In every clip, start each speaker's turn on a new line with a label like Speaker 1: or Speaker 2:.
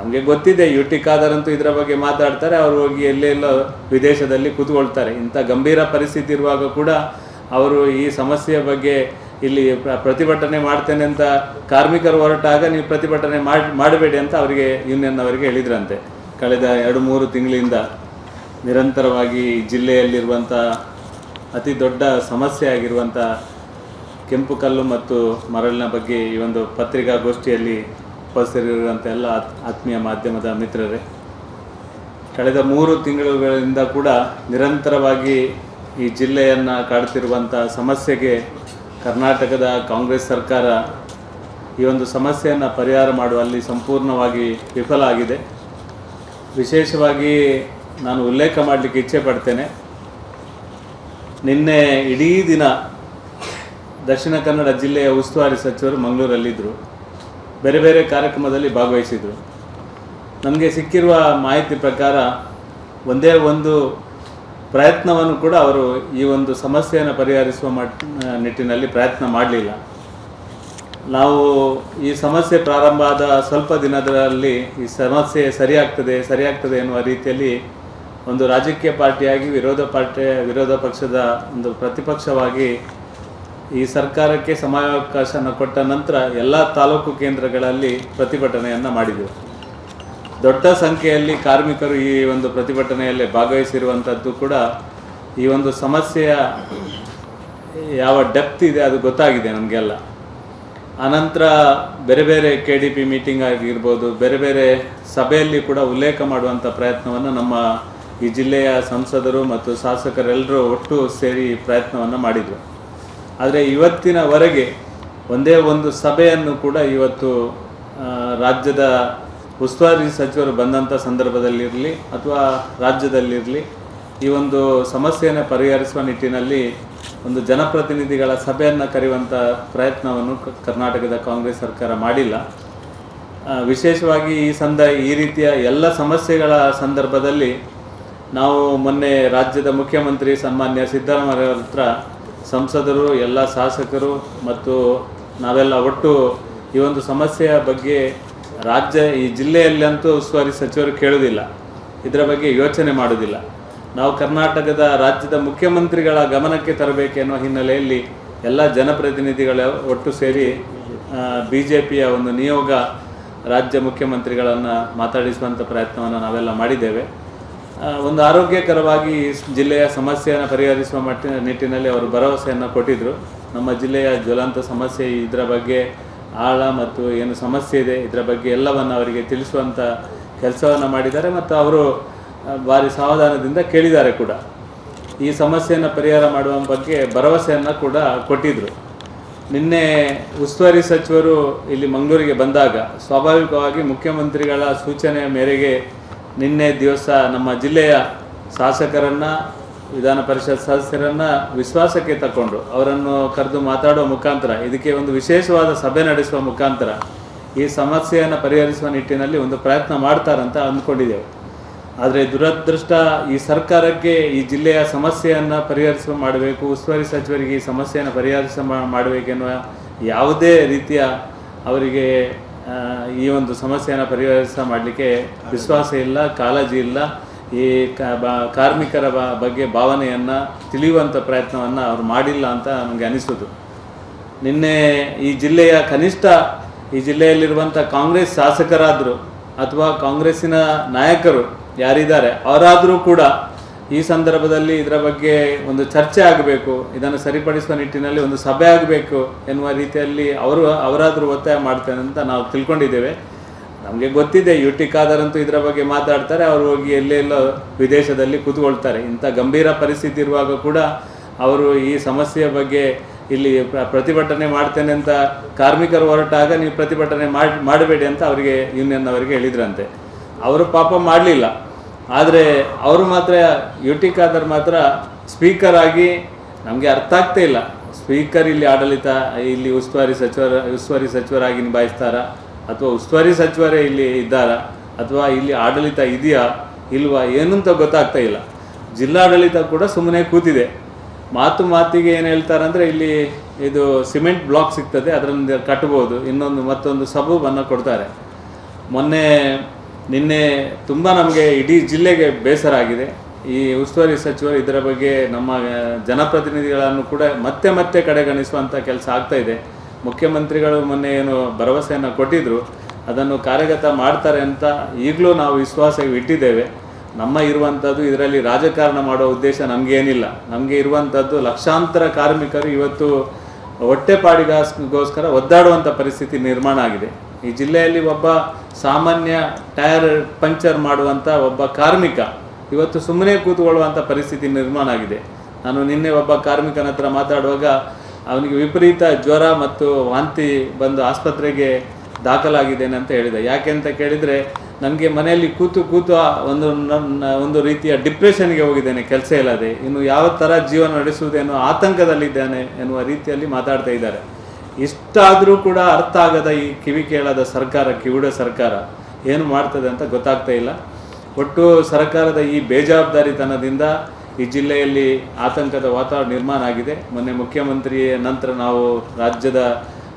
Speaker 1: ನಮಗೆ ಗೊತ್ತಿದೆ U T ಖಾದರಂತೂ ಇದರ ಬಗ್ಗೆ ಮಾತಾಡ್ತಾರೆ, ಅವರು ಹೋಗಿ ಎಲ್ಲೆಲ್ಲೋ ವಿದೇಶದಲ್ಲಿ ಕೂತ್ಕೊಳ್ತಾರೆ. ಇಂಥ ಗಂಭೀರ ಪರಿಸ್ಥಿತಿ ಇರುವಾಗ ಕೂಡ ಅವರು ಈ ಸಮಸ್ಯೆಯ ಬಗ್ಗೆ ಇಲ್ಲಿ ಪ್ರ- ಪ್ರತಿಭಟನೆ ಮಾಡ್ತೇನೆ ಅಂತ ಕಾರ್ಮಿಕರು ಹೊರಟಾಗ ನೀವು ಪ್ರತಿಭಟನೆ ಮಾಡಿ, ಮಾಡಬೇಡಿ ಅಂತ ಅವರಿಗೆ ಯೂನಿಯನ್ ಅವರಿಗೆ ಹೇಳಿದ್ರಂತೆ. ಕಳೆದ ಎರಡು ಮೂರು ತಿಂಗಳಿಂದ ನಿರಂತರವಾಗಿ ಜಿಲ್ಲೆಯಲ್ಲಿರುವಂಥ ಅತಿ ದೊಡ್ಡ ಸಮಸ್ಯೆ ಆಗಿರುವಂಥ ಕೆಂಪು ಕಲ್ಲು ಮತ್ತು ಮರಳಿನ ಬಗ್ಗೆ ಈ ಒಂದು ಪತ್ರಿಕಾಗೋಷ್ಠಿಯಲ್ಲಿ ಉಪಸ್ಥಿತರಿರುವಂಥ ಎಲ್ಲ ಆತ್- ಆತ್ಮೀಯ ಮಾಧ್ಯಮದ ಮಿತ್ರರೇ, ಕಳೆದ ಮೂರು ತಿಂಗಳುಗಳಿಂದ ಕೂಡ ನಿರಂತರವಾಗಿ ಈ ಜಿಲ್ಲೆಯನ್ನು ಕಾಡ್ತಿರುವಂಥ ಸಮಸ್ಯೆಗೆ ಕರ್ನಾಟಕದ ಕಾಂಗ್ರೆಸ್ ಸರ್ಕಾರ ಈ ಒಂದು ಸಮಸ್ಯೆಯನ್ನು ಪರಿಹಾರ ಮಾಡುವಲ್ಲಿ ಸಂಪೂರ್ಣವಾಗಿ ವಿಫಲ ಆಗಿದೆ. ವಿಶೇಷವಾಗಿ ನಾನು ಉಲ್ಲೇಖ ಮಾಡಲಿಕ್ಕೆ ಇಚ್ಛೆ ಪಡ್ತೇನೆ, ನಿನ್ನೆ ಇಡೀ ದಿನ ದಕ್ಷಿಣ ಕನ್ನಡ ಜಿಲ್ಲೆಯ ಉಸ್ತುವಾರಿ ಸಚಿವರು ಮಂಗಳೂರಲ್ಲಿದ್ದರು. ಬೇರೆ ಬೇರೆ ಕಾರ್ಯಕ್ರಮದಲ್ಲಿ ಭಾಗವಹಿಸಿದರು. ನಮಗೆ ಸಿಕ್ಕಿರುವ ಮಾಹಿತಿ ಪ್ರಕಾರ ಒಂದೇ ಒಂದು ಪ್ರಯತ್ನವನ್ನು ಕೂಡ ಅವರು ಈ ಒಂದು ಸಮಸ್ಯೆಯನ್ನು ಪರಿಹರಿಸುವ ನಿಟ್ಟಿನಲ್ಲಿ ಪ್ರಯತ್ನ ಮಾಡಲಿಲ್ಲ. ನಾವು ಈ ಸಮಸ್ಯೆ ಪ್ರಾರಂಭ ಆದ ಸ್ವಲ್ಪ ದಿನದಲ್ಲಿ ಈ ಸಮಸ್ಯೆ ಸರಿಯಾಗ್ತದೆ ಸರಿಯಾಗ್ತದೆ ಎನ್ನುವ ರೀತಿಯಲ್ಲಿ ಒಂದು ರಾಜಕೀಯ ಪಾರ್ಟಿಯಾಗಿ ವಿರೋಧ ಪಾರ್ಟಿ, ವಿರೋಧ ಪಕ್ಷದ ಒಂದು ಪ್ರತಿಪಕ್ಷವಾಗಿ ಈ ಸರ್ಕಾರಕ್ಕೆ ಸಮಯಾವಕಾಶನ ಕೊಟ್ಟ ನಂತರ ಎಲ್ಲ ತಾಲೂಕು ಕೇಂದ್ರಗಳಲ್ಲಿ ಪ್ರತಿಭಟನೆಯನ್ನು ಮಾಡಿದೆವು. ದೊಡ್ಡ ಸಂಖ್ಯೆಯಲ್ಲಿ ಕಾರ್ಮಿಕರು ಈ ಒಂದು ಪ್ರತಿಭಟನೆಯಲ್ಲಿ ಭಾಗವಹಿಸಿರುವಂಥದ್ದು ಕೂಡ ಈ ಒಂದು ಸಮಸ್ಯೆಯ ಯಾವ ಡೆಪ್ತ್ ಇದೆ ಅದು ಗೊತ್ತಾಗಿದೆ ನಮಗೆಲ್ಲ. ಆನಂತರ ಬೇರೆ ಬೇರೆ ಕೆ ಡಿ ಪಿ ಮೀಟಿಂಗ್ ಆಗಿರ್ಬೋದು, ಬೇರೆ ಬೇರೆ ಸಭೆಯಲ್ಲಿ ಕೂಡ ಉಲ್ಲೇಖ ಮಾಡುವಂಥ ಪ್ರಯತ್ನವನ್ನು ನಮ್ಮ ಈ ಜಿಲ್ಲೆಯ ಸಂಸದರು ಮತ್ತು ಶಾಸಕರೆಲ್ಲರೂ ಒಟ್ಟು ಸೇರಿ ಪ್ರಯತ್ನವನ್ನು ಮಾಡಿದರು. ಆದರೆ ಇವತ್ತಿನವರೆಗೆ ಒಂದೇ ಒಂದು ಸಭೆಯನ್ನು ಕೂಡ ಇವತ್ತು ರಾಜ್ಯದ ಉಸ್ತುವಾರಿ ಸಚಿವರು ಬಂದಂಥ ಸಂದರ್ಭದಲ್ಲಿರಲಿ ಅಥವಾ ರಾಜ್ಯದಲ್ಲಿರಲಿ ಈ ಒಂದು ಸಮಸ್ಯೆಯನ್ನು ಪರಿಹರಿಸುವ ನಿಟ್ಟಿನಲ್ಲಿ ಒಂದು ಜನಪ್ರತಿನಿಧಿಗಳ ಸಭೆಯನ್ನು ಕರೆಯುವಂಥ ಪ್ರಯತ್ನವನ್ನು ಕರ್ನಾಟಕದ ಕಾಂಗ್ರೆಸ್ ಸರ್ಕಾರ ಮಾಡಿಲ್ಲ. ವಿಶೇಷವಾಗಿ ಈ ಸಂದ, ಈ ರೀತಿಯ ಎಲ್ಲ ಸಮಸ್ಯೆಗಳ ಸಂದರ್ಭದಲ್ಲಿ ನಾವು ಮೊನ್ನೆ ರಾಜ್ಯದ ಮುಖ್ಯಮಂತ್ರಿ ಸನ್ಮಾನ್ಯ ಸಿದ್ದರಾಮಯ್ಯ ಹತ್ರ ಸಂಸದರು, ಎಲ್ಲ ಶಾಸಕರು ಮತ್ತು ನಾವೆಲ್ಲ ಒಟ್ಟು ಈ ಒಂದು ಸಮಸ್ಯೆಯ ಬಗ್ಗೆ ರಾಜ್ಯ, ಈ ಜಿಲ್ಲೆಯಲ್ಲಂತೂ ಉಸ್ತುವಾರಿ ಸಚಿವರು ಕೇಳುವುದಿಲ್ಲ ಇದರ ಬಗ್ಗೆ ಯೋಚನೆ ಮಾಡುವುದಿಲ್ಲ ನಾವು ಕರ್ನಾಟಕದ ರಾಜ್ಯದ ಮುಖ್ಯಮಂತ್ರಿಗಳ ಗಮನಕ್ಕೆ ತರಬೇಕೆನ್ನುವ ಹಿನ್ನೆಲೆಯಲ್ಲಿ ಎಲ್ಲ ಜನಪ್ರತಿನಿಧಿಗಳ ಒಟ್ಟು ಸೇರಿ ಬಿ ಜೆ ಪಿಯ ಒಂದು ನಿಯೋಗ ರಾಜ್ಯ ಮುಖ್ಯಮಂತ್ರಿಗಳನ್ನು ಮಾತಾಡಿಸುವಂಥ ಪ್ರಯತ್ನವನ್ನು ನಾವೆಲ್ಲ ಮಾಡಿದ್ದೇವೆ. ಒಂದು ಆರೋಗ್ಯಕರವಾಗಿ ಜಿಲ್ಲೆಯ ಸಮಸ್ಯೆಯನ್ನು ಪರಿಹರಿಸುವ ಮಟ್ಟ ನಿಟ್ಟಿನಲ್ಲಿ ಅವರು ಭರವಸೆಯನ್ನು ಕೊಟ್ಟಿದ್ದರು ನಮ್ಮ ಜಿಲ್ಲೆಯ ಜ್ವಲಂತ ಸಮಸ್ಯೆ ಇದರ ಬಗ್ಗೆ ಆಳ ಮತ್ತು ಏನು ಸಮಸ್ಯೆ ಇದೆ ಇದರ ಬಗ್ಗೆ ಎಲ್ಲವನ್ನು ಅವರಿಗೆ ತಿಳಿಸುವಂಥ ಕೆಲಸವನ್ನು ಮಾಡಿದ್ದಾರೆ ಮತ್ತು ಅವರು ಭಾರಿ ಸಾವಧಾನದಿಂದ ಕೇಳಿದ್ದಾರೆ ಕೂಡ. ಈ ಸಮಸ್ಯೆಯನ್ನು ಪರಿಹಾರ ಮಾಡುವ ಬಗ್ಗೆ ಭರವಸೆಯನ್ನು ಕೂಡ ಕೊಟ್ಟಿದ್ದರು ನಿನ್ನೆ ಉಸ್ತುವಾರಿ ಸಚಿವರು ಇಲ್ಲಿ ಮಂಗಳೂರಿಗೆ ಬಂದಾಗ ಸ್ವಾಭಾವಿಕವಾಗಿ ಮುಖ್ಯಮಂತ್ರಿಗಳ ಸೂಚನೆಯ ಮೇರೆಗೆ ನಿನ್ನೆ ದಿವಸ ನಮ್ಮ ಜಿಲ್ಲೆಯ ಶಾಸಕರನ್ನು, ವಿಧಾನ ಪರಿಷತ್ ಸದಸ್ಯರನ್ನು ವಿಶ್ವಾಸಕ್ಕೆ ತಕೊಂಡು ಅವರನ್ನು ಕರೆದು ಮಾತಾಡುವ ಮುಖಾಂತರ, ಇದಕ್ಕೆ ಒಂದು ವಿಶೇಷವಾದ ಸಭೆ ನಡೆಸುವ ಮುಖಾಂತರ ಈ ಸಮಸ್ಯೆಯನ್ನು ಪರಿಹರಿಸುವ ನಿಟ್ಟಿನಲ್ಲಿ ಒಂದು ಪ್ರಯತ್ನ ಮಾಡ್ತಾರಂತ ಅಂದ್ಕೊಂಡಿದ್ದೇವೆ. ಆದರೆ ದುರದೃಷ್ಟ ಈ ಸರ್ಕಾರಕ್ಕೆ ಈ ಜಿಲ್ಲೆಯ ಸಮಸ್ಯೆಯನ್ನು ಪರಿಹರಿಸುವ ಮಾಡಬೇಕು, ಉಸ್ತುವಾರಿ ಸಚಿವರಿಗೆ ಈ ಸಮಸ್ಯೆಯನ್ನು ಪರಿಹರಿಸ ಮಾಡಬೇಕೆನ್ನುವ ಯಾವುದೇ ರೀತಿಯ ಅವರಿಗೆ ಈ ಒಂದು ಸಮಸ್ಯೆಯನ್ನು ಪರಿಹರಿಸ ಮಾಡಲಿಕ್ಕೆ ವಿಶ್ವಾಸ ಇಲ್ಲ, ಕಾಳಜಿ ಇಲ್ಲ. ಈ ಕಾರ್ಮಿಕರ ಬಗ್ಗೆ ಭಾವನೆಯನ್ನು ತಿಳಿಯುವಂಥ ಪ್ರಯತ್ನವನ್ನು ಅವರು ಮಾಡಿಲ್ಲ ಅಂತ ನನಗೆ ಅನಿಸೋದು. ನಿನ್ನೆ ಈ ಜಿಲ್ಲೆಯ ಕನಿಷ್ಠ, ಈ ಜಿಲ್ಲೆಯಲ್ಲಿರುವಂಥ ಕಾಂಗ್ರೆಸ್ ಶಾಸಕರಾದರು ಅಥವಾ ಕಾಂಗ್ರೆಸ್ಸಿನ ನಾಯಕರು ಯಾರಿದ್ದಾರೆ, ಅವರಾದರೂ ಕೂಡ ಈ ಸಂದರ್ಭದಲ್ಲಿ ಇದರ ಬಗ್ಗೆ ಒಂದು ಚರ್ಚೆ ಆಗಬೇಕು, ಇದನ್ನು ಸರಿಪಡಿಸುವ ನಿಟ್ಟಿನಲ್ಲಿ ಒಂದು ಸಭೆ ಆಗಬೇಕು ಎನ್ನುವ ರೀತಿಯಲ್ಲಿ ಅವರು ಅವರಾದರೂ ಒತ್ತಾಯ ಮಾಡ್ತೇನೆ ಅಂತ ನಾವು ತಿಳ್ಕೊಂಡಿದ್ದೇವೆ. ನಮಗೆ ಗೊತ್ತಿದೆ ಯು ಟಿ ಇದರ ಬಗ್ಗೆ ಮಾತಾಡ್ತಾರೆ, ಅವರು ಹೋಗಿ ಎಲ್ಲೆಲ್ಲೋ ವಿದೇಶದಲ್ಲಿ ಕೂತ್ಕೊಳ್ತಾರೆ. ಇಂಥ ಗಂಭೀರ ಪರಿಸ್ಥಿತಿ ಇರುವಾಗ ಕೂಡ ಅವರು ಈ ಸಮಸ್ಯೆಯ ಬಗ್ಗೆ ಇಲ್ಲಿ ಪ್ರ- ಪ್ರತಿಭಟನೆ ಮಾಡ್ತೇನೆ ಅಂತ ಕಾರ್ಮಿಕರು ಹೊರಟಾಗ ನೀವು ಪ್ರತಿಭಟನೆ ಮಾಡಿ, ಮಾಡಬೇಡಿ ಅಂತ ಅವರಿಗೆ, ಯೂನಿಯನ್ ಅವರಿಗೆ ಹೇಳಿದ್ರಂತೆ. ಅವರು ಪಾಪ ಮಾಡಲಿಲ್ಲ. ಆದರೆ ಅವರು ಮಾತ್ರ ಯು ಟಿ ಖಾದರ್ ಮಾತ್ರ ಸ್ಪೀಕರ್ ಆಗಿ ನಮಗೆ ಅರ್ಥ ಆಗ್ತಾ ಇಲ್ಲ. ಸ್ಪೀಕರ್ ಇಲ್ಲಿ ಆಡಳಿತ, ಇಲ್ಲಿ ಉಸ್ತುವಾರಿ ಸಚಿವರ, ಉಸ್ತುವಾರಿ ಸಚಿವರಾಗಿ ನಿಭಾಯಿಸ್ತಾರಾ, ಅಥವಾ ಉಸ್ತುವಾರಿ ಸಚಿವರೇ ಇಲ್ಲಿ ಇದ್ದಾರಾ, ಅಥವಾ ಇಲ್ಲಿ ಆಡಳಿತ ಇದೆಯಾ, ಇಲ್ವಾ ಏನು ಅಂತ ಗೊತ್ತಾಗ್ತಾ ಇಲ್ಲ. ಜಿಲ್ಲಾಡಳಿತ ಕೂಡ ಸುಮ್ಮನೆ ಕೂತಿದೆ. ಮಾತು ಮಾತಿಗೆ ಏನು ಹೇಳ್ತಾರಂದರೆ ಇಲ್ಲಿ ಇದು ಸಿಮೆಂಟ್ ಬ್ಲಾಕ್ ಸಿಗ್ತದೆ ಅದರಿಂದ ಕಟ್ಬೋದು, ಇನ್ನೊಂದು ಮತ್ತೊಂದು ಸಬೂಬನ್ನು ಕೊಡ್ತಾರೆ. ಮೊನ್ನೆ ನಿನ್ನೆ ತುಂಬ ನಮಗೆ ಇಡೀ ಜಿಲ್ಲೆಗೆ ಬೇಸರ ಆಗಿದೆ. ಈ ಉಸ್ತುವಾರಿ ಸಚಿವರು ಇದರ ಬಗ್ಗೆ ನಮ್ಮ ಜನಪ್ರತಿನಿಧಿಗಳನ್ನು ಕೂಡ ಮತ್ತೆ ಮತ್ತೆ ಕಡೆಗಣಿಸುವಂಥ ಕೆಲಸ ಆಗ್ತಾ ಇದೆ. ಮುಖ್ಯಮಂತ್ರಿಗಳು ಮೊನ್ನೆ ಏನು ಭರವಸೆಯನ್ನು ಕೊಟ್ಟಿದ್ರು. ಅದನ್ನು ಕಾರ್ಯಗತ ಮಾಡ್ತಾರೆ ಅಂತ ಈಗಲೂ ನಾವು ವಿಶ್ವಾಸ ಇಟ್ಟಿದ್ದೇವೆ. ನಮ್ಮ ಇರುವಂಥದ್ದು ಇದರಲ್ಲಿ ರಾಜಕಾರಣ ಮಾಡೋ ಉದ್ದೇಶ ನಮಗೇನಿಲ್ಲ. ನಮಗೆ ಇರುವಂಥದ್ದು ಲಕ್ಷಾಂತರ ಕಾರ್ಮಿಕರು ಇವತ್ತು ಹೊಟ್ಟೆಪಾಡಿಗಾಸ್ಗೋಸ್ಕರ ಒದ್ದಾಡುವಂಥ ಪರಿಸ್ಥಿತಿ ನಿರ್ಮಾಣ ಆಗಿದೆ. ಈ ಜಿಲ್ಲೆಯಲ್ಲಿ ಒಬ್ಬ ಸಾಮಾನ್ಯ ಟೈರ್ ಪಂಕ್ಚರ್ ಮಾಡುವಂಥ ಒಬ್ಬ ಕಾರ್ಮಿಕ, ಇವತ್ತು ಸುಮ್ಮನೆ ಕೂತ್ಕೊಳ್ಳುವಂಥ ಪರಿಸ್ಥಿತಿ ನಿರ್ಮಾಣ ಆಗಿದೆ. ನಾನು ನಿನ್ನೆ ಒಬ್ಬ ಕಾರ್ಮಿಕನ ಹತ್ರ ಮಾತಾಡುವಾಗ ಅವನಿಗೆ ವಿಪರೀತ ಜ್ವರ ಮತ್ತು ವಾಂತಿ ಬಂದು ಆಸ್ಪತ್ರೆಗೆ ದಾಖಲಾಗಿದ್ದೇನೆ ಅಂತ ಹೇಳಿದೆ. ಯಾಕೆ ಅಂತ ಕೇಳಿದರೆ, ನನಗೆ ಮನೆಯಲ್ಲಿ ಕೂತು ಕೂತು ಒಂದು ನನ್ನ ಒಂದು ರೀತಿಯ ಡಿಪ್ರೆಷನ್ಗೆ ಹೋಗಿದ್ದೇನೆ ಕೆಲಸ ಇಲ್ಲದೆ. ಇನ್ನು ಯಾವ ಥರ ಜೀವನ ನಡೆಸುವುದೇನೋ ಆತಂಕದಲ್ಲಿದ್ದೇನೆ ಎನ್ನುವ ರೀತಿಯಲ್ಲಿ ಮಾತಾಡ್ತಾ ಇದ್ದಾರೆ. ಇಷ್ಟಾದರೂ ಕೂಡ ಅರ್ಥ ಆಗದ ಈ ಕಿವಿ ಕೇಳದ ಸರ್ಕಾರ, ಕಿವುಡ ಸರ್ಕಾರ ಏನು ಮಾಡ್ತದೆ ಅಂತ ಗೊತ್ತಾಗ್ತಾ ಇಲ್ಲ. ಒಟ್ಟು ಸರ್ಕಾರದ ಈ ಬೇಜವಾಬ್ದಾರಿತನದಿಂದ ಈ ಜಿಲ್ಲೆಯಲ್ಲಿ ಆತಂಕದ ವಾತಾವರಣ ನಿರ್ಮಾಣ ಆಗಿದೆ. ಮೊನ್ನೆ ಮುಖ್ಯಮಂತ್ರಿಯ ನಂತರ ನಾವು ರಾಜ್ಯದ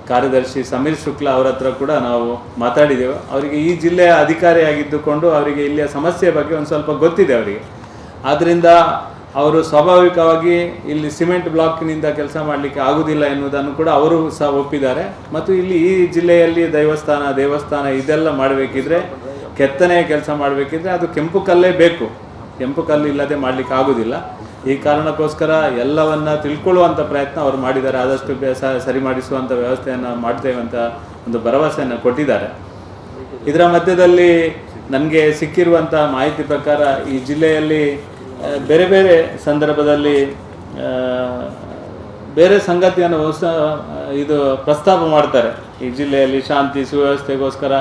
Speaker 1: ಕಾರ್ಯದರ್ಶಿ ಸಮೀರ್ ಶುಕ್ಲಾ ಅವರ ಹತ್ರ ಕೂಡ ನಾವು ಮಾತಾಡಿದೆವು. ಅವರಿಗೆ ಈ ಜಿಲ್ಲೆಯ ಅಧಿಕಾರಿಯಾಗಿದ್ದುಕೊಂಡು ಅವರಿಗೆ ಇಲ್ಲಿಯ ಸಮಸ್ಯೆ ಬಗ್ಗೆ ಒಂದು ಸ್ವಲ್ಪ ಗೊತ್ತಿದೆ ಅವರಿಗೆ. ಆದ್ದರಿಂದ ಅವರು ಸ್ವಾಭಾವಿಕವಾಗಿ ಇಲ್ಲಿ ಸಿಮೆಂಟ್ ಬ್ಲಾಕ್ನಿಂದ ಕೆಲಸ ಮಾಡಲಿಕ್ಕೆ ಆಗುವುದಿಲ್ಲ ಎನ್ನುವುದನ್ನು ಕೂಡ ಅವರು ಸಹ ಒಪ್ಪಿದ್ದಾರೆ. ಮತ್ತು ಇಲ್ಲಿ ಈ ಜಿಲ್ಲೆಯಲ್ಲಿ ದೈವಸ್ಥಾನ, ದೇವಸ್ಥಾನ ಇದೆಲ್ಲ ಮಾಡಬೇಕಿದ್ರೆ ಕೆತ್ತನೆಯ ಕೆಲಸ ಮಾಡಬೇಕಿದ್ರೆ ಅದು ಕೆಂಪು ಕಲ್ಲೇ ಬೇಕು. ಕೆಂಪು ಕಲ್ಲು ಇಲ್ಲದೆ ಮಾಡಲಿಕ್ಕೆ ಆಗೋದಿಲ್ಲ. ಈ ಕಾರಣಕ್ಕೋಸ್ಕರ ಎಲ್ಲವನ್ನ ತಿಳ್ಕೊಳ್ಳುವಂಥ ಪ್ರಯತ್ನ ಅವರು ಮಾಡಿದ್ದಾರೆ. ಆದಷ್ಟು ಸರಿ ಮಾಡಿಸುವಂಥ ವ್ಯವಸ್ಥೆಯನ್ನು ಮಾಡ್ತೇವೆ ಅಂತ ಒಂದು ಭರವಸೆಯನ್ನು ಕೊಟ್ಟಿದ್ದಾರೆ. ಇದರ ಮಧ್ಯದಲ್ಲಿ ನನಗೆ ಸಿಕ್ಕಿರುವಂಥ ಮಾಹಿತಿ ಪ್ರಕಾರ ಈ ಜಿಲ್ಲೆಯಲ್ಲಿ ಬೇರೆ ಬೇರೆ ಸಂದರ್ಭದಲ್ಲಿ ಬೇರೆ ಸಂಗತಿಯನ್ನು ಹೊಸ, ಇದು ಪ್ರಸ್ತಾಪ ಮಾಡ್ತಾರೆ. ಈ ಜಿಲ್ಲೆಯಲ್ಲಿ ಶಾಂತಿ ಸುವ್ಯವಸ್ಥೆಗೋಸ್ಕರ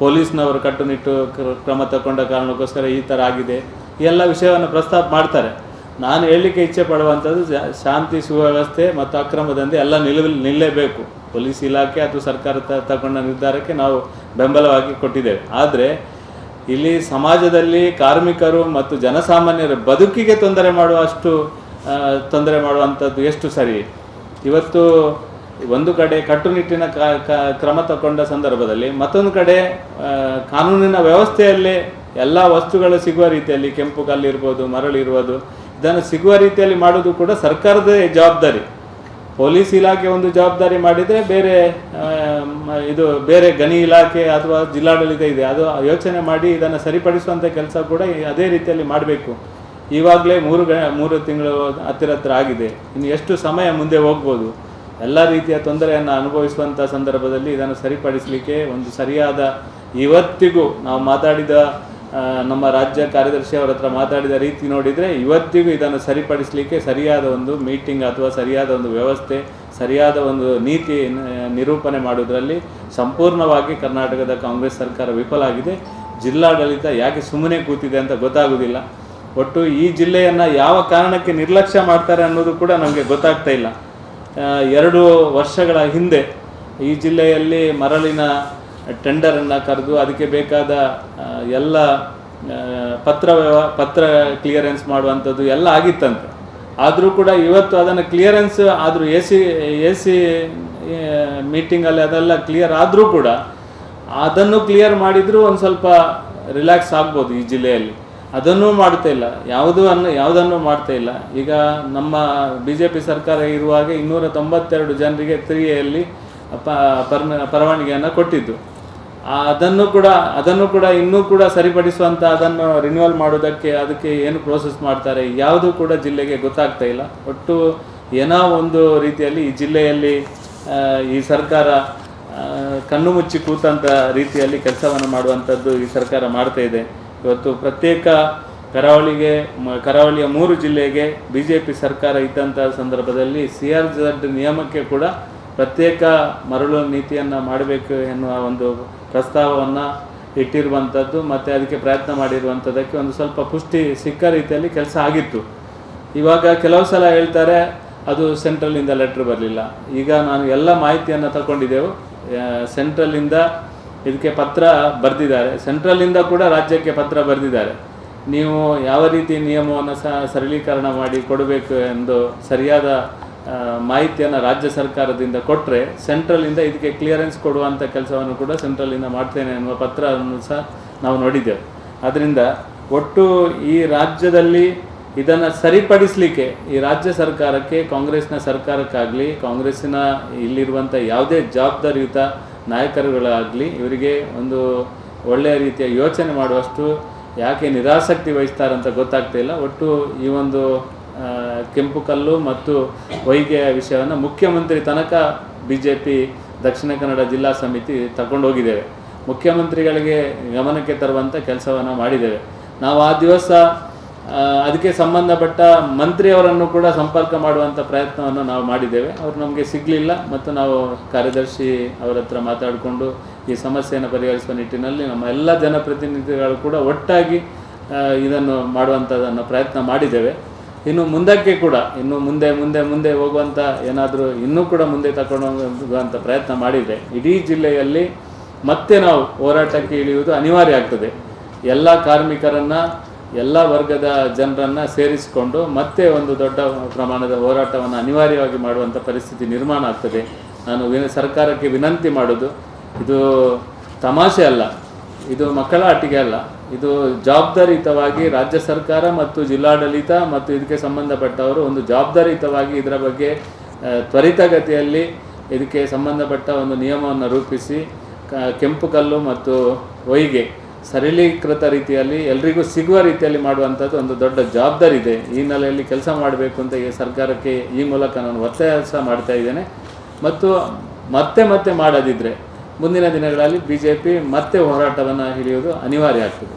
Speaker 1: ಪೊಲೀಸ್ನವರು ಕಟ್ಟುನಿಟ್ಟು ಕ್ರಮ ತಗೊಂಡ ಕಾರಣಕ್ಕೋಸ್ಕರ ಈ ಥರ ಆಗಿದೆ. ಎಲ್ಲ ವಿಷಯವನ್ನು ಪ್ರಸ್ತಾಪ ಮಾಡ್ತಾರೆ. ನಾನು ಹೇಳಲಿಕ್ಕೆ ಇಚ್ಛೆ ಪಡುವಂಥದ್ದು ಶಾಂತಿ ಸುವ್ಯವಸ್ಥೆ ಮತ್ತು ಅಕ್ರಮದಂತೆ ಎಲ್ಲ ನಿಲ್ಲ ನಿಲ್ಲಲೇಬೇಕು ಪೊಲೀಸ್ ಇಲಾಖೆ ಅಥವಾ ಸರ್ಕಾರ ತಗೊಂಡ ನಿರ್ಧಾರಕ್ಕೆ ನಾವು ಬೆಂಬಲವಾಗಿ ಕೊಟ್ಟಿದ್ದೇವೆ. ಆದರೆ ಇಲ್ಲಿ ಸಮಾಜದಲ್ಲಿ ಕಾರ್ಮಿಕರು ಮತ್ತು ಜನಸಾಮಾನ್ಯರ ಬದುಕಿಗೆ ತೊಂದರೆ ಮಾಡುವಷ್ಟು ತೊಂದರೆ ಮಾಡುವಂಥದ್ದು ಎಷ್ಟು ಸರಿ? ಇವತ್ತು ಒಂದು ಕಡೆ ಕಟ್ಟುನಿಟ್ಟಿನ ಕ್ರಮ ತಗೊಂಡ ಸಂದರ್ಭದಲ್ಲಿ ಮತ್ತೊಂದು ಕಡೆ ಕಾನೂನಿನ ವ್ಯವಸ್ಥೆಯಲ್ಲಿ ಎಲ್ಲ ವಸ್ತುಗಳು ಸಿಗುವ ರೀತಿಯಲ್ಲಿ ಕೆಂಪು ಕಲ್ಲಿರ್ಬೋದು, ಮರಳಿರ್ಬೋದು, ಇದನ್ನು ಸಿಗುವ ರೀತಿಯಲ್ಲಿ ಮಾಡೋದು ಕೂಡ ಸರ್ಕಾರದ ಜವಾಬ್ದಾರಿ. ಪೊಲೀಸ್ ಇಲಾಖೆ ಒಂದು ಜವಾಬ್ದಾರಿ ಮಾಡಿದರೆ ಬೇರೆ ಇದು ಬೇರೆ ಗಣಿ ಇಲಾಖೆ ಅಥವಾ ಜಿಲ್ಲಾಡಳಿತ ಇದೆ. ಅದು ಯೋಚನೆ ಮಾಡಿ ಇದನ್ನು ಸರಿಪಡಿಸುವಂಥ ಕೆಲಸ ಕೂಡ ಅದೇ ರೀತಿಯಲ್ಲಿ ಮಾಡಬೇಕು. ಇವಾಗಲೇ ಮೂರು ಮೂರು ತಿಂಗಳು ಹತ್ತಿರ ಹತ್ತಿರ ಆಗಿದೆ. ಇನ್ನು ಎಷ್ಟು ಸಮಯ ಮುಂದೆ ಹೋಗ್ಬೋದು? ಎಲ್ಲ ರೀತಿಯ ತೊಂದರೆಯನ್ನು ಅನುಭವಿಸುವಂಥ ಸಂದರ್ಭದಲ್ಲಿ ಇದನ್ನು ಸರಿಪಡಿಸಲಿಕ್ಕೆ ಒಂದು ಸರಿಯಾದ ಇವತ್ತಿಗೂ ನಾವು ಮಾತಾಡಿದ ನಮ್ಮ ರಾಜ್ಯ ಕಾರ್ಯದರ್ಶಿ ಅವರ ಹತ್ರ ಮಾತಾಡಿದ ರೀತಿ ನೋಡಿದರೆ ಇವತ್ತಿಗೂ ಇದನ್ನು ಸರಿಪಡಿಸಲಿಕ್ಕೆ ಸರಿಯಾದ ಒಂದು ಮೀಟಿಂಗ್ ಅಥವಾ ಸರಿಯಾದ ಒಂದು ವ್ಯವಸ್ಥೆ, ಸರಿಯಾದ ಒಂದು ನೀತಿ ನಿರೂಪಣೆ ಮಾಡುವುದರಲ್ಲಿ ಸಂಪೂರ್ಣವಾಗಿ ಕರ್ನಾಟಕದ ಕಾಂಗ್ರೆಸ್ ಸರ್ಕಾರ ವಿಫಲ ಆಗಿದೆ. ಜಿಲ್ಲಾಡಳಿತ ಯಾಕೆ ಸುಮ್ಮನೆ ಕೂತಿದೆ ಅಂತ ಗೊತ್ತಾಗುವುದಿಲ್ಲ. ಒಟ್ಟು ಈ ಜಿಲ್ಲೆಯನ್ನು ಯಾವ ಕಾರಣಕ್ಕೆ ನಿರ್ಲಕ್ಷ್ಯ ಮಾಡ್ತಾರೆ ಅನ್ನೋದು ಕೂಡ ನಮಗೆ ಗೊತ್ತಾಗ್ತಾ ಇಲ್ಲ. ಎರಡು ವರ್ಷಗಳ ಹಿಂದೆ ಈ ಜಿಲ್ಲೆಯಲ್ಲಿ ಮರಳಿನ ಟೆಂಡರನ್ನು ಕರೆದು ಅದಕ್ಕೆ ಬೇಕಾದ ಎಲ್ಲ ಪತ್ರ ವ್ಯವ ಪತ್ರ ಕ್ಲಿಯರೆನ್ಸ್ ಮಾಡುವಂಥದ್ದು ಎಲ್ಲ ಆಗಿತ್ತಂತೆ. ಆದರೂ ಕೂಡ ಇವತ್ತು ಅದನ್ನು ಕ್ಲಿಯರೆನ್ಸ್ ಆದರೂ ಎ ಸಿ ಎ ಸಿ ಮೀಟಿಂಗಲ್ಲಿ ಅದೆಲ್ಲ ಕ್ಲಿಯರ್ ಆದರೂ ಕೂಡ ಅದನ್ನು ಕ್ಲಿಯರ್ ಮಾಡಿದರೂ ಒಂದು ಸ್ವಲ್ಪ ರಿಲ್ಯಾಕ್ಸ್ ಆಗ್ಬೋದು ಈ ಜಿಲ್ಲೆಯಲ್ಲಿ. ಅದನ್ನೂ ಮಾಡ್ತಾ ಇಲ್ಲ. ಯಾವುದೂ ಅನ್ನು, ಯಾವುದನ್ನು ಮಾಡ್ತಾ ಇಲ್ಲ. ಈಗ ನಮ್ಮ ಬಿ ಜೆ ಪಿ ಸರ್ಕಾರ ಇರುವಾಗ ಇನ್ನೂರ ತೊಂಬತ್ತೆರಡು ಜನರಿಗೆ ತ್ರೀಯಲ್ಲಿ ಪ ಪರ್ಮ ಪರವಾನಗಿಯನ್ನು ಕೊಟ್ಟಿದ್ದು. ಅದನ್ನು ಕೂಡ ಅದನ್ನು ಕೂಡ ಇನ್ನೂ ಕೂಡ ಸರಿಪಡಿಸುವಂಥ ಅದನ್ನು ರಿನ್ಯೂವಲ್ ಮಾಡೋದಕ್ಕೆ ಅದಕ್ಕೆ ಏನು ಪ್ರೋಸೆಸ್ ಮಾಡ್ತಾರೆ ಯಾವುದು ಕೂಡ ಜಿಲ್ಲೆಗೆ ಗೊತ್ತಾಗ್ತಾ ಇಲ್ಲ. ಒಟ್ಟು ಏನೋ ಒಂದು ರೀತಿಯಲ್ಲಿ ಈ ಜಿಲ್ಲೆಯಲ್ಲಿ ಈ ಸರ್ಕಾರ ಕಣ್ಣು ಮುಚ್ಚಿ ಕೂತಂಥ ರೀತಿಯಲ್ಲಿ ಕೆಲಸವನ್ನು ಮಾಡುವಂಥದ್ದು ಈ ಸರ್ಕಾರ ಮಾಡ್ತಾ ಇದೆ. ಇವತ್ತು ಪ್ರತ್ಯೇಕ ಕರಾವಳಿಗೆ ಕರಾವಳಿಯ ಮೂರು ಜಿಲ್ಲೆಗೆ ಬಿ ಜೆ ಪಿ ಸರ್ಕಾರ ಇದ್ದಂಥ ಸಂದರ್ಭದಲ್ಲಿ ಸಿ ಆರ್ ಜೆಡ್ ನಿಯಮಕ್ಕೆ ಕೂಡ ಪ್ರತ್ಯೇಕ ಮರಳು ನೀತಿಯನ್ನು ಮಾಡಬೇಕು ಎನ್ನುವ ಒಂದು ಪ್ರಸ್ತಾವವನ್ನು ಇಟ್ಟಿರುವಂಥದ್ದು ಮತ್ತು ಅದಕ್ಕೆ ಪ್ರಯತ್ನ ಮಾಡಿರುವಂಥದ್ದಕ್ಕೆ ಒಂದು ಸ್ವಲ್ಪ ಪುಷ್ಟಿ ಸಿಕ್ಕ ರೀತಿಯಲ್ಲಿ ಕೆಲಸ ಆಗಿತ್ತು. ಇವಾಗ ಕೆಲವು ಸಲ ಹೇಳ್ತಾರೆ, ಅದು ಸೆಂಟ್ರಲಿಂದ ಲೆಟ್ರ್ ಬರಲಿಲ್ಲ. ಈಗ ನಾನು ಎಲ್ಲ ಮಾಹಿತಿಯನ್ನು ತಗೊಂಡಿದ್ದೆವು ಸೆಂಟ್ರಲಿಂದ ಇದಕ್ಕೆ ಪತ್ರ ಬರೆದಿದ್ದಾರೆ. ಸೆಂಟ್ರಲಿಂದ ಕೂಡ ರಾಜ್ಯಕ್ಕೆ ಪತ್ರ ಬರೆದಿದ್ದಾರೆ. ನೀವು ಯಾವ ರೀತಿ ನಿಯಮವನ್ನು ಸರಳೀಕರಣ ಮಾಡಿ ಕೊಡಬೇಕು ಎಂದು ಸರಿಯಾದ ಮಾಹಿತಿಯನ್ನು ರಾಜ್ಯ ಸರ್ಕಾರದಿಂದ ಕೊಟ್ಟರೆ ಸೆಂಟ್ರಲಿಂದ ಇದಕ್ಕೆ ಕ್ಲಿಯರೆನ್ಸ್ ಕೊಡುವಂಥ ಕೆಲಸವನ್ನು ಕೂಡ ಸೆಂಟ್ರಲಿಂದ ಮಾಡ್ತೇನೆ ಎನ್ನುವ ಪತ್ರವನ್ನು ಸಹ ನಾವು ನೋಡಿದ್ದೇವೆ. ಆದ್ದರಿಂದ ಒಟ್ಟು ಈ ರಾಜ್ಯದಲ್ಲಿ ಇದನ್ನು ಸರಿಪಡಿಸಲಿಕ್ಕೆ ಈ ರಾಜ್ಯ ಸರ್ಕಾರಕ್ಕೆ, ಕಾಂಗ್ರೆಸ್ನ ಸರ್ಕಾರಕ್ಕಾಗಲಿ, ಕಾಂಗ್ರೆಸ್ಸಿನ ಇಲ್ಲಿರುವಂಥ ಯಾವುದೇ ಜವಾಬ್ದಾರಿಯುತ ನಾಯಕರುಗಳಾಗಲಿ ಇವರಿಗೆ ಒಂದು ಒಳ್ಳೆಯ ರೀತಿಯ ಯೋಚನೆ ಮಾಡುವಷ್ಟು ಯಾಕೆ ನಿರಾಸಕ್ತಿ ವಹಿಸ್ತಾರಂತ ಗೊತ್ತಾಗ್ತಾ ಇಲ್ಲ. ಒಟ್ಟು ಈ ಒಂದು ಕೆಂಪು ಕಲ್ಲು ಮತ್ತು ವೈಗೆಯ ವಿಷಯವನ್ನು ಮುಖ್ಯಮಂತ್ರಿ ತನಕ B J P Dakshina Kannada ಜಿಲ್ಲಾ ಸಮಿತಿ ತಗೊಂಡೋಗಿದ್ದೇವೆ. ಮುಖ್ಯಮಂತ್ರಿಗಳಿಗೆ ಗಮನಕ್ಕೆ ತರುವಂಥ ಕೆಲಸವನ್ನು ಮಾಡಿದ್ದೇವೆ. ನಾವು ಆ ದಿವಸ ಅದಕ್ಕೆ ಸಂಬಂಧಪಟ್ಟ ಮಂತ್ರಿಯವರನ್ನು ಕೂಡ ಸಂಪರ್ಕ ಮಾಡುವಂಥ ಪ್ರಯತ್ನವನ್ನು ನಾವು ಮಾಡಿದ್ದೇವೆ. ಅವರು ನಮಗೆ ಸಿಗಲಿಲ್ಲ ಮತ್ತು ನಾವು ಕಾರ್ಯದರ್ಶಿ ಅವರ ಹತ್ರ ಮಾತಾಡಿಕೊಂಡು ಈ ಸಮಸ್ಯೆಯನ್ನು ಪರಿಹರಿಸುವ ನಿಟ್ಟಿನಲ್ಲಿ ನಮ್ಮ ಎಲ್ಲ ಜನಪ್ರತಿನಿಧಿಗಳು ಕೂಡ ಒಟ್ಟಾಗಿ ಇದನ್ನು ಮಾಡುವಂಥದ್ದನ್ನು ಪ್ರಯತ್ನ ಮಾಡಿದ್ದೇವೆ. ಇನ್ನು ಮುಂದಕ್ಕೆ ಕೂಡ, ಇನ್ನು ಮುಂದೆ ಮುಂದೆ ಮುಂದೆ ಹೋಗುವಂಥ ಏನಾದರೂ ಇನ್ನೂ ಕೂಡ ಮುಂದೆ ತಗೊಂಡು ಹೋಗುವಂಥ ಪ್ರಯತ್ನ ಮಾಡಿದರೆ ಇಡೀ ಜಿಲ್ಲೆಯಲ್ಲಿ ಮತ್ತೆ ನಾವು ಹೋರಾಟಕ್ಕೆ ಇಳಿಯುವುದು ಅನಿವಾರ್ಯ ಆಗ್ತದೆ. ಎಲ್ಲ ಕಾರ್ಮಿಕರನ್ನು, ಎಲ್ಲ ವರ್ಗದ ಜನರನ್ನು ಸೇರಿಸಿಕೊಂಡು ಮತ್ತೆ ಒಂದು ದೊಡ್ಡ ಪ್ರಮಾಣದ ಹೋರಾಟವನ್ನು ಅನಿವಾರ್ಯವಾಗಿ ಮಾಡುವಂಥ ಪರಿಸ್ಥಿತಿ ನಿರ್ಮಾಣ ಆಗ್ತದೆ. ನಾನು ವಿನ, ಸರ್ಕಾರಕ್ಕೆ ವಿನಂತಿ ಮಾಡೋದು, ಇದು ತಮಾಷೆ ಅಲ್ಲ, ಇದು ಮಕ್ಕಳ ಆಟಿಗೆ ಅಲ್ಲ. ಇದು ಜವಾಬ್ದಾರಿಯುತವಾಗಿ ರಾಜ್ಯ ಸರ್ಕಾರ ಮತ್ತು ಜಿಲ್ಲಾಡಳಿತ ಮತ್ತು ಇದಕ್ಕೆ ಸಂಬಂಧಪಟ್ಟವರು ಒಂದು ಜವಾಬ್ದಾರಿಯುತವಾಗಿ ಇದರ ಬಗ್ಗೆ ತ್ವರಿತಗತಿಯಲ್ಲಿ ಇದಕ್ಕೆ ಸಂಬಂಧಪಟ್ಟ ಒಂದು ನಿಯಮವನ್ನು ರೂಪಿಸಿ ಕೆಂಪು ಕಲ್ಲು ಮತ್ತು ಒಯ್ಗೆ ಸರಳೀಕೃತ ರೀತಿಯಲ್ಲಿ ಎಲ್ರಿಗೂ ಸಿಗುವ ರೀತಿಯಲ್ಲಿ ಮಾಡುವಂಥದ್ದು ಒಂದು ದೊಡ್ಡ ಜವಾಬ್ದಾರಿ ಇದೆ. ಈ ನೆಲೆಯಲ್ಲಿ ಕೆಲಸ ಮಾಡಬೇಕು ಅಂತ ಈ ಸರ್ಕಾರಕ್ಕೆ ಈ ಮೂಲಕ ನಾನು ಒತ್ತಾಯ ಮಾಡ್ತಾ ಇದ್ದೇನೆ. ಮತ್ತು ಮತ್ತೆ ಮತ್ತೆ ಮಾಡದಿದ್ದರೆ ಮುಂದಿನ ದಿನಗಳಲ್ಲಿ ಬಿ ಮತ್ತೆ ಹೋರಾಟವನ್ನು ಹಿಡಿಯುವುದು ಅನಿವಾರ್ಯ ಆಗ್ತದೆ.